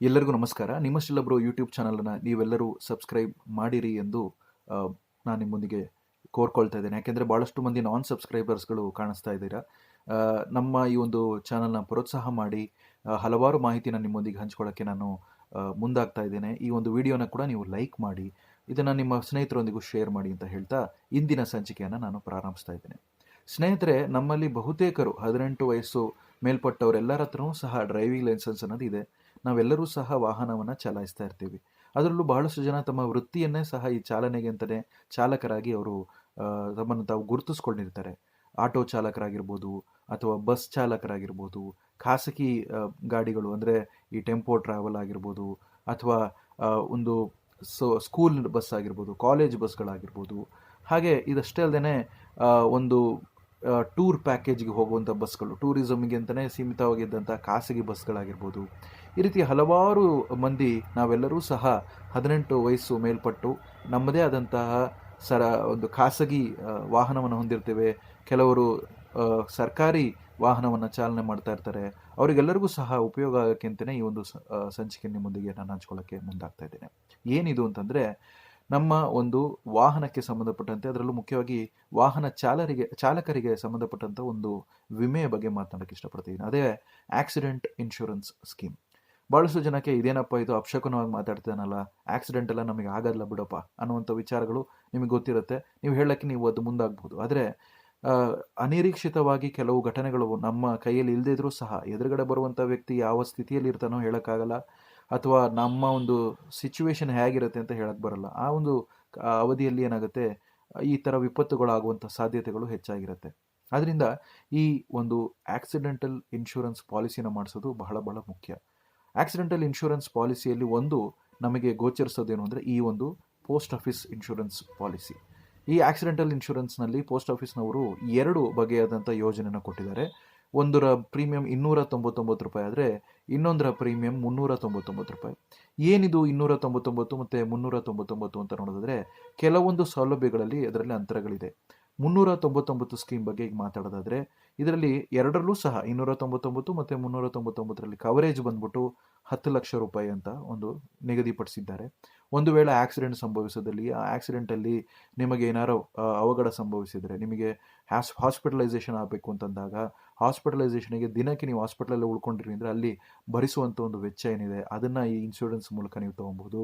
ಎಲ್ಲರಿಗೂ ನಮಸ್ಕಾರ. ನಿಮ್ಮಷ್ಟೆಲ್ಲೊಬ್ಬರು ಯೂಟ್ಯೂಬ್ ಚಾನಲನ್ನು ನೀವೆಲ್ಲರೂ ಸಬ್ಸ್ಕ್ರೈಬ್ ಮಾಡಿರಿ ಎಂದು ನಾನು ನಿಮ್ಮೊಂದಿಗೆ ಕೋರ್ಕೊಳ್ತಾ ಇದ್ದೇನೆ. ಯಾಕೆಂದರೆ ಭಾಳಷ್ಟು ಮಂದಿ ನಾನ್ ಸಬ್ಸ್ಕ್ರೈಬರ್ಸ್ಗಳು ಕಾಣಿಸ್ತಾ ಇದ್ದೀರಾ. ನಮ್ಮ ಈ ಒಂದು ಚಾನಲ್ನ ಪ್ರೋತ್ಸಾಹ ಮಾಡಿ ಹಲವಾರು ಮಾಹಿತಿನ ನಿಮ್ಮೊಂದಿಗೆ ಹಂಚ್ಕೊಳ್ಳೋಕ್ಕೆ ನಾನು ಮುಂದಾಗ್ತಾ ಇದ್ದೇನೆ. ಈ ಒಂದು ವಿಡಿಯೋನ ಕೂಡ ನೀವು ಲೈಕ್ ಮಾಡಿ, ಇದನ್ನು ನಿಮ್ಮ ಸ್ನೇಹಿತರೊಂದಿಗೂ ಶೇರ್ ಮಾಡಿ ಅಂತ ಹೇಳ್ತಾ ಇಂದಿನ ಸಂಚಿಕೆಯನ್ನು ನಾನು ಪ್ರಾರಂಭಿಸ್ತಾ ಇದ್ದೇನೆ. ಸ್ನೇಹಿತರೆ, ನಮ್ಮಲ್ಲಿ ಬಹುತೇಕರು, ಹದಿನೆಂಟು ವಯಸ್ಸು ಮೇಲ್ಪಟ್ಟವರೆಲ್ಲರ ಹತ್ರನೂ ಸಹ ಡ್ರೈವಿಂಗ್ ಲೈಸೆನ್ಸ್ ಅನ್ನೋದು ಇದೆ. ನಾವೆಲ್ಲರೂ ಸಹ ವಾಹನವನ್ನು ಚಲಾಯಿಸ್ತಾ ಇರ್ತೀವಿ. ಅದರಲ್ಲೂ ಬಹಳಷ್ಟು ಜನ ತಮ್ಮ ವೃತ್ತಿಯನ್ನೇ ಸಹ ಈ ಚಾಲನೆಗೆ ಅಂತಲೇ ಚಾಲಕರಾಗಿ ಅವರು ತಮ್ಮನ್ನು ತಾವು ಗುರುತಿಸ್ಕೊಂಡಿರ್ತಾರೆ. ಆಟೋ ಚಾಲಕರಾಗಿರ್ಬೋದು ಅಥವಾ ಬಸ್ ಚಾಲಕರಾಗಿರ್ಬೋದು, ಖಾಸಗಿ ಗಾಡಿಗಳು ಅಂದರೆ ಈ ಟೆಂಪೋ ಟ್ರಾವೆಲ್ ಆಗಿರ್ಬೋದು ಅಥವಾ ಒಂದು ಸೊ, ಸ್ಕೂಲ್ ಬಸ್ ಆಗಿರ್ಬೋದು, ಕಾಲೇಜ್ ಬಸ್ಗಳಾಗಿರ್ಬೋದು. ಹಾಗೆ ಇದಷ್ಟೇ ಅಲ್ಲದೆ ಒಂದು ಟೂರ್ ಪ್ಯಾಕೇಜ್ಗೆ ಹೋಗುವಂಥ ಬಸ್ಗಳು, ಟೂರಿಸಮ್ಗೆ ಅಂತಲೇ ಸೀಮಿತವಾಗಿದ್ದಂಥ ಖಾಸಗಿ ಬಸ್ಗಳಾಗಿರ್ಬೋದು. ಈ ರೀತಿ ಹಲವಾರು ಮಂದಿ, ನಾವೆಲ್ಲರೂ ಸಹ ಹದಿನೆಂಟು ವಯಸ್ಸು ಮೇಲ್ಪಟ್ಟು ನಮ್ಮದೇ ಆದಂತಹ ಸರ, ಒಂದು ಖಾಸಗಿ ವಾಹನವನ್ನು ಹೊಂದಿರ್ತೇವೆ. ಕೆಲವರು ಸರ್ಕಾರಿ ವಾಹನವನ್ನು ಚಾಲನೆ ಮಾಡ್ತಾ ಇರ್ತಾರೆ. ಅವರಿಗೆಲ್ಲರಿಗೂ ಸಹ ಉಪಯೋಗ ಆಗೋಕ್ಕೆ ಅಂತಲೇ ಈ ಒಂದು ಸಂಚಿಕೆ ನಿಮ್ಮೊಂದಿಗೆ ನಾನು ಹಂಚ್ಕೊಳ್ಳೋಕ್ಕೆ ಮುಂದಾಗ್ತಾ ಇದ್ದೇನೆ. ಏನಿದು ಅಂತಂದರೆ, ನಮ್ಮ ಒಂದು ವಾಹನಕ್ಕೆ ಸಂಬಂಧಪಟ್ಟಂತೆ ಅದರಲ್ಲೂ ಮುಖ್ಯವಾಗಿ ವಾಹನ ಚಾಲರಿಗೆ, ಚಾಲಕರಿಗೆ ಸಂಬಂಧಪಟ್ಟಂಥ ಒಂದು ವಿಮೆಯ ಬಗ್ಗೆ ಮಾತನಾಡೋಕ್ಕೆ ಇಷ್ಟಪಡ್ತೀನಿ ಅದೇ ಆಕ್ಸಿಡೆಂಟ್ ಇನ್ಶೂರೆನ್ಸ್ ಸ್ಕೀಮ್ ಭಾಳಷ್ಟು ಜನಕ್ಕೆ ಇದೇನಪ್ಪ ಇದು ಅಪಶಕುನವಾಗಿ ಮಾತಾಡ್ತಾನಲ್ಲ? ಆಕ್ಸಿಡೆಂಟ್ ಎಲ್ಲ ನಮಗೆ ಆಗಲ್ಲ ಬಿಡಪ್ಪ ಅನ್ನುವಂಥ ವಿಚಾರಗಳು ನಿಮಗೆ ಗೊತ್ತಿರುತ್ತೆ. ನೀವು ಹೇಳೋಕ್ಕೆ ನೀವು ಅದು ಮುಂದಾಗ್ಬೋದು. ಆದರೆ ಅನಿರೀಕ್ಷಿತವಾಗಿ ಕೆಲವು ಘಟನೆಗಳು ನಮ್ಮ ಕೈಯಲ್ಲಿ ಇಲ್ಲದೇ ಇದ್ರೂ ಸಹ ಎದುರುಗಡೆ ಬರುವಂಥ ವ್ಯಕ್ತಿ ಯಾವ ಸ್ಥಿತಿಯಲ್ಲಿ ಇರ್ತಾನೋ ಹೇಳೋಕ್ಕಾಗಲ್ಲ. ಅಥವಾ ನಮ್ಮ ಒಂದು ಸಿಚುವೇಶನ್ ಹೇಗಿರುತ್ತೆ ಅಂತ ಹೇಳಕ್ಕೆ ಬರಲ್ಲ. ಆ ಒಂದು ಅವಧಿಯಲ್ಲಿ ಏನಾಗುತ್ತೆ? ಈ ಥರ ವಿಪತ್ತುಗಳಾಗುವಂಥ ಸಾಧ್ಯತೆಗಳು ಹೆಚ್ಚಾಗಿರುತ್ತೆ. ಆದ್ದರಿಂದ ಈ ಒಂದು ಆಕ್ಸಿಡೆಂಟಲ್ ಇನ್ಶೂರೆನ್ಸ್ ಪಾಲಿಸಿನ ಮಾಡಿಸೋದು ಬಹಳ ಬಹಳ ಮುಖ್ಯ. ಆಕ್ಸಿಡೆಂಟಲ್ ಇನ್ಶೂರೆನ್ಸ್ ಪಾಲಿಸಿಯಲ್ಲಿ ಒಂದು ನಮಗೆ ಗೋಚರಿಸೋದೇನು ಅಂದರೆ ಈ ಒಂದು ಪೋಸ್ಟ್ ಆಫೀಸ್ ಇನ್ಶೂರೆನ್ಸ್ ಪಾಲಿಸಿ ಈ ಆಕ್ಸಿಡೆಂಟಲ್ ಇನ್ಶೂರೆನ್ಸ್ನಲ್ಲಿ ಪೋಸ್ಟ್ ಆಫೀಸ್ನವರು ಎರಡು ಬಗೆಯಾದಂಥ ಯೋಜನೆಯನ್ನು ಕೊಟ್ಟಿದ್ದಾರೆ. ಒಂದರ ಪ್ರೀಮಿಯಂ ಇನ್ನೂರ ತೊಂಬತ್ತೊಂಬತ್ತು ರೂಪಾಯಿ ಆದರೆ ಇನ್ನೊಂದರ ಪ್ರೀಮಿಯಂ ಮುನ್ನೂರ ತೊಂಬತ್ತೊಂಬತ್ತು ರೂಪಾಯಿ. ಏನಿದು ಇನ್ನೂರ ತೊಂಬತ್ತೊಂಬತ್ತು ಮತ್ತು ಮುನ್ನೂರ ತೊಂಬತ್ತೊಂಬತ್ತು ಅಂತ ನೋಡೋದಾದರೆ ಕೆಲವೊಂದು ಸೌಲಭ್ಯಗಳಲ್ಲಿ ಅದರಲ್ಲಿ ಅಂತರಗಳಿದೆ. ಮುನ್ನೂರ ತೊಂಬತ್ತೊಂಬತ್ತು ಸ್ಕೀಮ್ ಬಗ್ಗೆ ಈಗ ಮಾತಾಡೋದಾದರೆ ಇದರಲ್ಲಿ ಎರಡರಲ್ಲೂ ಸಹ ಇನ್ನೂರ ತೊಂಬತ್ತೊಂಬತ್ತು ಮತ್ತು ಮುನ್ನೂರ ತೊಂಬತ್ತೊಂಬತ್ತರಲ್ಲಿ ಕವರೇಜ್ ಬಂದ್ಬಿಟ್ಟು ಹತ್ತು ಲಕ್ಷ ರೂಪಾಯಿ ಅಂತ ಒಂದು ನಿಗದಿಪಡಿಸಿದ್ದಾರೆ. ಒಂದು ವೇಳೆ ಆಕ್ಸಿಡೆಂಟ್ ಸಂಭವಿಸಿದಲ್ಲಿ, ಆ ಆಕ್ಸಿಡೆಂಟಲ್ಲಿ ನಿಮಗೆ ಏನಾರು ಅವಘಡ ಸಂಭವಿಸಿದರೆ, ನಿಮಗೆ ಹ್ಯಾಸ್ ಹಾಸ್ಪಿಟಲೈಸೇಷನ್ ಆಗಬೇಕು ಅಂತಂದಾಗ ಹಾಸ್ಪಿಟಲೈಸೇಷನ್ಗೆ ದಿನಕ್ಕೆ ನೀವು ಹಾಸ್ಪಿಟಲಲ್ಲಿ ಉಳ್ಕೊಂಡಿರಿ ಅಂದರೆ ಅಲ್ಲಿ ಭರಿಸುವಂಥ ಒಂದು ವೆಚ್ಚ ಏನಿದೆ, ಅದನ್ನು ಈ ಇನ್ಶೂರೆನ್ಸ್ ಮೂಲಕ ನೀವು ತೊಗೊಬೋದು.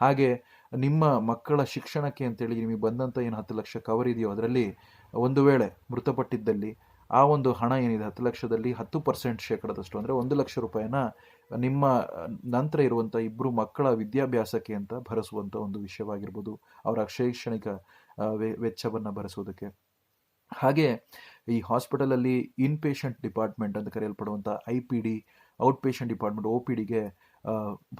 ಹಾಗೆ ನಿಮ್ಮ ಮಕ್ಕಳ ಶಿಕ್ಷಣಕ್ಕೆ ಅಂತೇಳಿ ನಿಮಗೆ ಬಂದಂಥ ಏನು ಹತ್ತು ಲಕ್ಷ ಕವರ್ ಇದೆಯೋ, ಅದರಲ್ಲಿ ಒಂದು ವೇಳೆ ಮೃತಪಟ್ಟಿದ್ದಲ್ಲಿ ಆ ಒಂದು ಹಣ ಏನಿದೆ, ಹತ್ತು ಲಕ್ಷದಲ್ಲಿ ಹತ್ತು ಪರ್ಸೆಂಟ್ ಶೇಕಡದಷ್ಟು ಅಂದರೆ ಒಂದು ಲಕ್ಷ ರೂಪಾಯಿನ ನಿಮ್ಮ, ನಂತರ ಇರುವಂಥ ಇಬ್ಬರು ಮಕ್ಕಳ ವಿದ್ಯಾಭ್ಯಾಸಕ್ಕೆ ಅಂತ ಭರಿಸುವಂಥ ಒಂದು ವಿಷಯವಾಗಿರ್ಬೋದು, ಅವರ ಶೈಕ್ಷಣಿಕ ವೆಚ್ಚವನ್ನು ಭರಿಸೋದಕ್ಕೆ ಹಾಗೆ ಈ ಹಾಸ್ಪಿಟಲಲ್ಲಿ ಇನ್ ಪೇಷಂಟ್ ಡಿಪಾರ್ಟ್ಮೆಂಟ್ ಅಂತ ಕರೆಯಲ್ಪಡುವಂಥ I P D, out patient department O P ಡಿಗೆ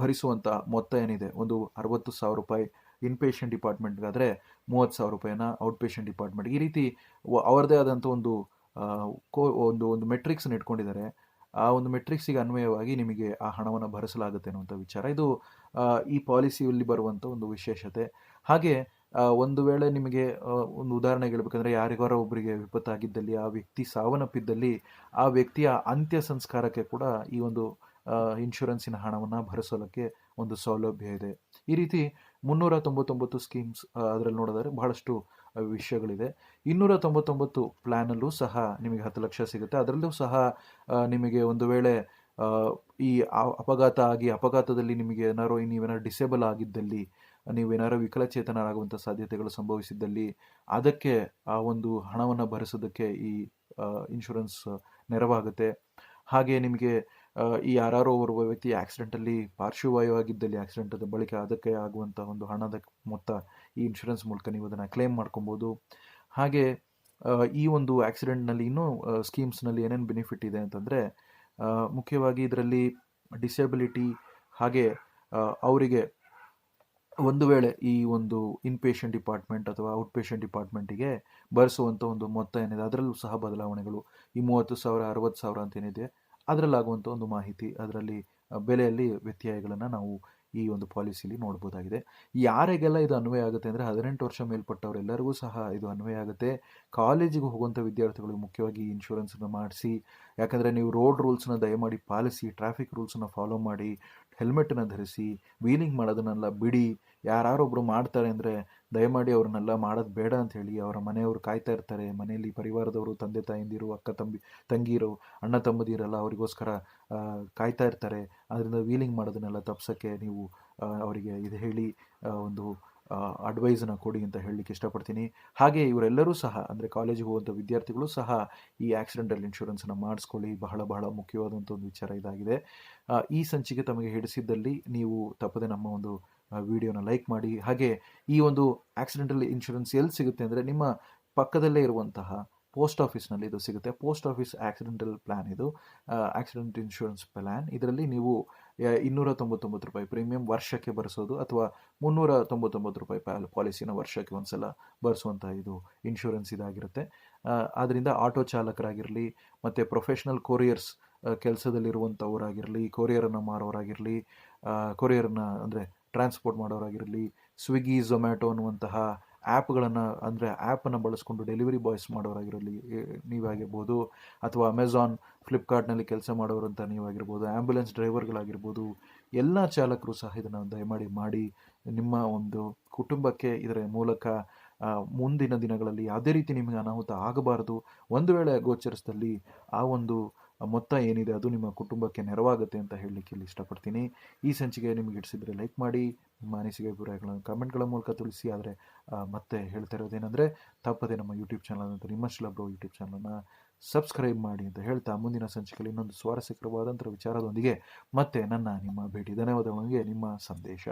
ಭರಿಸುವಂಥ ಮೊತ್ತ ಏನಿದೆ, ಒಂದು ಅರವತ್ತು ಸಾವಿರ ರೂಪಾಯಿ ಇನ್ ಪೇಷಂಟ್ ಡಿಪಾರ್ಟ್ಮೆಂಟ್ಗಾದರೆ ಮೂವತ್ತು ಸಾವಿರ ರೂಪಾಯಿನ ಔಟ್ ಪೇಷಂಟ್ ಡಿಪಾರ್ಟ್ಮೆಂಟ್. ಈ ರೀತಿ ಅವರದೇ ಆದಂಥ ಒಂದು ಕೋ, ಒಂದು ಒಂದು ಮೆಟ್ರಿಕ್ಸನ್ನು ಇಟ್ಕೊಂಡಿದ್ದಾರೆ. ಆ ಒಂದು ಮೆಟ್ರಿಕ್ಸಿಗೆ ಅನ್ವಯವಾಗಿ ನಿಮಗೆ ಆ ಹಣವನ್ನು ಭರಿಸಲಾಗುತ್ತೆ ಅನ್ನುವಂಥ ವಿಚಾರ. ಇದು ಈ ಪಾಲಿಸಿಯಲ್ಲಿ ಬರುವಂಥ ಒಂದು ವಿಶೇಷತೆ. ಹಾಗೆ ಒಂದು ವೇಳೆ ನಿಮಗೆ ಒಂದು ಉದಾಹರಣೆಗೆ ಹೇಳ್ಬೇಕಂದ್ರೆ ಯಾರಿಗಾರ ಒಬ್ಬರಿಗೆ ವಿಪತ್ತಾಗಿದ್ದಲ್ಲಿ, ಆ ವ್ಯಕ್ತಿ ಸಾವನ್ನಪ್ಪಿದ್ದಲ್ಲಿ, ಆ ವ್ಯಕ್ತಿಯ ಅಂತ್ಯ ಸಂಸ್ಕಾರಕ್ಕೆ ಕೂಡ ಈ ಒಂದು ಇನ್ಶೂರೆನ್ಸಿನ ಹಣವನ್ನು ಭರಿಸೋದಕ್ಕೆ ಒಂದು ಸೌಲಭ್ಯ ಇದೆ. ಈ ರೀತಿ ಮುನ್ನೂರ ತೊಂಬತ್ತೊಂಬತ್ತು ಸ್ಕೀಮ್ಸ್ ಅದರಲ್ಲಿ ನೋಡಿದರೆ ಬಹಳಷ್ಟು ವಿಷಯಗಳಿದೆ. ಇನ್ನೂರ ತೊಂಬತ್ತೊಂಬತ್ತು ಪ್ಲ್ಯಾನಲ್ಲೂ ಸಹ ನಿಮಗೆ ಹತ್ತು ಲಕ್ಷ ಸಿಗುತ್ತೆ. ಅದರಲ್ಲೂ ಸಹ ನಿಮಗೆ ಒಂದು ವೇಳೆ ಈ ಅಪಘಾತ ಆಗಿ ಅಪಘಾತದಲ್ಲಿ ನಿಮಗೆ ಏನಾರೋ ನೀವೇನಾದ್ರು ಡಿಸೇಬಲ್ ಆಗಿದ್ದಲ್ಲಿ ನೀವೇನಾರು ವಿಕಲಚೇತನರಾಗುವಂಥ ಸಾಧ್ಯತೆಗಳು ಸಂಭವಿಸಿದ್ದಲ್ಲಿ, ಅದಕ್ಕೆ ಆ ಒಂದು ಹಣವನ್ನು ಭರಿಸೋದಕ್ಕೆ ಈ ಇನ್ಶೂರೆನ್ಸ್ ನೆರವಾಗುತ್ತೆ. ಹಾಗೆ ನಿಮಗೆ ಈ ಯಾರೋ ಓರ್ವ ವ್ಯಕ್ತಿ ಆಕ್ಸಿಡೆಂಟಲ್ಲಿ ಪಾರ್ಶ್ವವಾಯುವಾಗಿದ್ದಲ್ಲಿ ಆಕ್ಸಿಡೆಂಟದ ಬಳಿಕ ಅದಕ್ಕೆ ಆಗುವಂಥ ಒಂದು ಹಣದ ಮೊತ್ತ ಈ ಇನ್ಶೂರೆನ್ಸ್ ಮೂಲಕ ನೀವು ಅದನ್ನು ಕ್ಲೇಮ್ ಮಾಡ್ಕೊಬೋದು. ಹಾಗೆ ಈ ಒಂದು ಆಕ್ಸಿಡೆಂಟ್ನಲ್ಲಿ ಇನ್ನೂ ಸ್ಕೀಮ್ಸ್ನಲ್ಲಿ ಏನೇನು ಬೆನಿಫಿಟ್ ಇದೆ ಅಂತಂದರೆ ಮುಖ್ಯವಾಗಿ ಇದರಲ್ಲಿ ಡಿಸೇಬಿಲಿಟಿ ಹಾಗೆ ಅವರಿಗೆ ಒಂದು ವೇಳೆ ಈ ಒಂದು ಇನ್ ಪೇಷಂಟ್ ಡಿಪಾರ್ಟ್ಮೆಂಟ್ ಅಥವಾ ಔಟ್ ಪೇಷಂಟ್ ಡಿಪಾರ್ಟ್ಮೆಂಟಿಗೆ ಬರೆಸುವಂಥ ಒಂದು ಮೊತ್ತ ಏನಿದೆ, ಅದರಲ್ಲೂ ಸಹ ಬದಲಾವಣೆಗಳು. ಈ ಮೂವತ್ತು ಸಾವಿರ, ಅರವತ್ತು ಸಾವಿರ ಅಂತ ಏನಿದೆ ಅದರಲ್ಲಾಗುವಂಥ ಒಂದು ಮಾಹಿತಿ, ಅದರಲ್ಲಿ ಬೆಲೆಯಲ್ಲಿ ವ್ಯತ್ಯಯಗಳನ್ನು ನಾವು ಈ ಒಂದು ಪಾಲಿಸಿಲಿ ನೋಡ್ಬೋದಾಗಿದೆ. ಯಾರಿಗೆಲ್ಲ ಇದು ಅನ್ವಯ ಆಗುತ್ತೆ ಅಂದರೆ ಹದಿನೆಂಟು ವರ್ಷ ಮೇಲ್ಪಟ್ಟವರೆಲ್ಲರಿಗೂ ಸಹ ಇದು ಅನ್ವಯ ಆಗುತ್ತೆ. ಕಾಲೇಜಿಗೆ ಹೋಗುವಂಥ ವಿದ್ಯಾರ್ಥಿಗಳು ಮುಖ್ಯವಾಗಿ ಈ ಇನ್ಶೂರೆನ್ಸನ್ನು ಮಾಡಿಸಿ, ಯಾಕಂದರೆ ನೀವು ರೋಡ್ ರೂಲ್ಸ್ನ ದಯಮಾಡಿ ಪಾಲಿಸಿ ಟ್ರಾಫಿಕ್ ರೂಲ್ಸನ್ನ ಫಾಲೋ ಮಾಡಿ ಹೆಲ್ಮೆಟನ್ನು ಧರಿಸಿ ವೀಲಿಂಗ್ ಮಾಡೋದನ್ನೆಲ್ಲ ಬಿಡಿ ಯಾರೊಬ್ಬರು ಮಾಡ್ತಾರೆ ಅಂದರೆ ದಯಮಾಡಿ ಅವ್ರನ್ನೆಲ್ಲ ಮಾಡೋದು ಬೇಡ ಅಂತ ಹೇಳಿ ಅವರ ಮನೆಯವರು ಕಾಯ್ತಾ ಇರ್ತಾರೆ. ಮನೆಯಲ್ಲಿ ಪರಿವಾರದವರು, ತಂದೆ ತಾಯಂದಿರು, ಅಕ್ಕ ತಂಬಿ, ತಂಗಿರು, ಅಣ್ಣ ತಮ್ಮದಿರೆಲ್ಲ ಅವರಿಗೋಸ್ಕರ ಕಾಯ್ತಾ ಇರ್ತಾರೆ. ಅದರಿಂದ ವೀಲಿಂಗ್ ಮಾಡೋದನ್ನೆಲ್ಲ ತಪ್ಸೋಕ್ಕೆ ನೀವು ಅವರಿಗೆ ಇದು ಹೇಳಿ ಒಂದು ಅಡ್ವೈಸನ್ನು ಕೊಡಿ ಅಂತ ಹೇಳಲಿಕ್ಕೆ ಇಷ್ಟಪಡ್ತೀನಿ. ಹಾಗೆ ಇವರೆಲ್ಲರೂ ಸಹ, ಅಂದರೆ ಕಾಲೇಜಿಗೆ ಹೋಗುವಂಥ ವಿದ್ಯಾರ್ಥಿಗಳು ಸಹ ಈ ಆಕ್ಸಿಡೆಂಟಲ್ ಇನ್ಶೂರೆನ್ಸನ್ನು ಮಾಡಿಸ್ಕೊಳ್ಳಿ. ಬಹಳ ಬಹಳ ಮುಖ್ಯವಾದಂಥ ಒಂದು ವಿಚಾರ ಇದಾಗಿದೆ. ಈ ಸಂಚಿಕೆ ತಮಗೆ ಹಿಡಿಸಿದ್ದಲ್ಲಿ ನೀವು ತಪ್ಪದೆ ನಮ್ಮ ಒಂದು ವಿಡಿಯೋನ ಲೈಕ್ ಮಾಡಿ. ಹಾಗೆ ಈ ಒಂದು ಆಕ್ಸಿಡೆಂಟಲ್ ಇನ್ಶೂರೆನ್ಸ್ ಎಲ್ಲಿ ಸಿಗುತ್ತೆ ಅಂದರೆ ನಿಮ್ಮ ಪಕ್ಕದಲ್ಲೇ ಇರುವಂತಹ ಪೋಸ್ಟ್ ಆಫೀಸ್ನಲ್ಲಿ ಇದು ಸಿಗುತ್ತೆ. ಪೋಸ್ಟ್ ಆಫೀಸ್ ಆಕ್ಸಿಡೆಂಟಲ್ ಪ್ಲ್ಯಾನ್ ಇದು. ಆಕ್ಸಿಡೆಂಟ್ ಇನ್ಶೂರೆನ್ಸ್ ಪ್ಲ್ಯಾನ್ ಇದರಲ್ಲಿ ನೀವು ಇನ್ನೂರ ತೊಂಬತ್ತೊಂಬತ್ತು ರೂಪಾಯಿ ಪ್ರೀಮಿಯಂ ವರ್ಷಕ್ಕೆ ಬರೆಸೋದು ಅಥವಾ ಮುನ್ನೂರ ತೊಂಬತ್ತೊಂಬತ್ತು ರೂಪಾಯಿ ಪಾಲಿಸಿನ ವರ್ಷಕ್ಕೆ ಒಂದ್ಸಲ ಬರೆಸುವಂಥ ಇದು ಇನ್ಶೂರೆನ್ಸ್ ಇದಾಗಿರುತ್ತೆ. ಆದ್ದರಿಂದ ಆಟೋ ಚಾಲಕರಾಗಿರಲಿ ಮತ್ತು ಪ್ರೊಫೆಷ್ನಲ್ ಕೊರಿಯರ್ಸ್ ಕೆಲಸದಲ್ಲಿರುವಂಥವರಾಗಿರಲಿ ಕೊರಿಯರನ್ನು ಮಾರೋರಾಗಿರಲಿ ಕೊರಿಯರನ್ನು ಅಂದರೆ ಟ್ರಾನ್ಸ್ಪೋರ್ಟ್ ಮಾಡೋರಾಗಿರಲಿ ಸ್ವಿಗ್ಗಿ ಝೊಮ್ಯಾಟೊ ಅನ್ನುವಂತಹ ಆ್ಯಪ್ಗಳನ್ನು ಅಂದರೆ ಆ್ಯಪನ್ನು ಬಳಸ್ಕೊಂಡು ಡೆಲಿವರಿ ಬಾಯ್ಸ್ ಮಾಡೋರಾಗಿರಲಿ ನೀವಾಗಿರ್ಬೋದು, ಅಥವಾ ಅಮೆಝಾನ್ ಫ್ಲಿಪ್ಕಾರ್ಟ್ನಲ್ಲಿ ಕೆಲಸ ಮಾಡೋರಂತ ನೀವಾಗಿರ್ಬೋದು ಆ್ಯಂಬುಲೆನ್ಸ್ ಡ್ರೈವರ್ಗಳಾಗಿರ್ಬೋದು ಎಲ್ಲ ಚಾಲಕರು ಸಹ ಇದನ್ನು ದಯಮಾಡಿ ಮಾಡಿ, ನಿಮ್ಮ ಒಂದು ಕುಟುಂಬಕ್ಕೆ ಇದರ ಮೂಲಕ ಮುಂದಿನ ದಿನಗಳಲ್ಲಿ ಯಾವುದೇ ರೀತಿ ನಿಮಗೆ ಅನಾಹುತ ಆಗಬಾರದು. ಒಂದು ವೇಳೆ ಗೋಚರಿಸಿದಲ್ಲಿ ಆ ಒಂದು ಮೊತ್ತ ಏನಿದೆ ಅದು ನಿಮ್ಮ ಕುಟುಂಬಕ್ಕೆ ನೆರವಾಗುತ್ತೆ ಅಂತ ಹೇಳಲಿಕ್ಕೆ ಇಲ್ಲಿ ಇಷ್ಟಪಡ್ತೀನಿ. ಈ ಸಂಚಿಕೆ ನಿಮಗೆ ಹಿಡಿಸಿದ್ರೆ ಲೈಕ್ ಮಾಡಿ, ನಿಮ್ಮ ಅನಿಸಿಕೆ ಅಭಿಪ್ರಾಯಗಳನ್ನು ಕಮೆಂಟ್ಗಳ ಮೂಲಕ ತಿಳಿಸಿ. ಆದರೆ ಮತ್ತೆ ಹೇಳ್ತಾ ಇರೋದೇನೆಂದರೆ, ತಪ್ಪದೆ ನಮ್ಮ ಯೂಟ್ಯೂಬ್ ಚಾನಲ್ ಅಂತ ನಿಮ್ಮ ಬ್ರೋ ಯೂಟ್ಯೂಬ್ ಚಾನಲನ್ನು ಸಬ್ಸ್ಕ್ರೈಬ್ ಮಾಡಿ ಅಂತ ಹೇಳ್ತಾ ಮುಂದಿನ ಸಂಚಿಕೆಯಲ್ಲಿ ಇನ್ನೊಂದು ಸ್ವಾರಸ್ಯಕರವಾದಂಥ ವಿಚಾರದೊಂದಿಗೆ ಮತ್ತೆ ನನ್ನ ನಿಮ್ಮ ಭೇಟಿ. ಧನ್ಯವಾದಗಳೊಂದಿಗೆ ನಿಮ್ಮ ಸಂದೇಶ.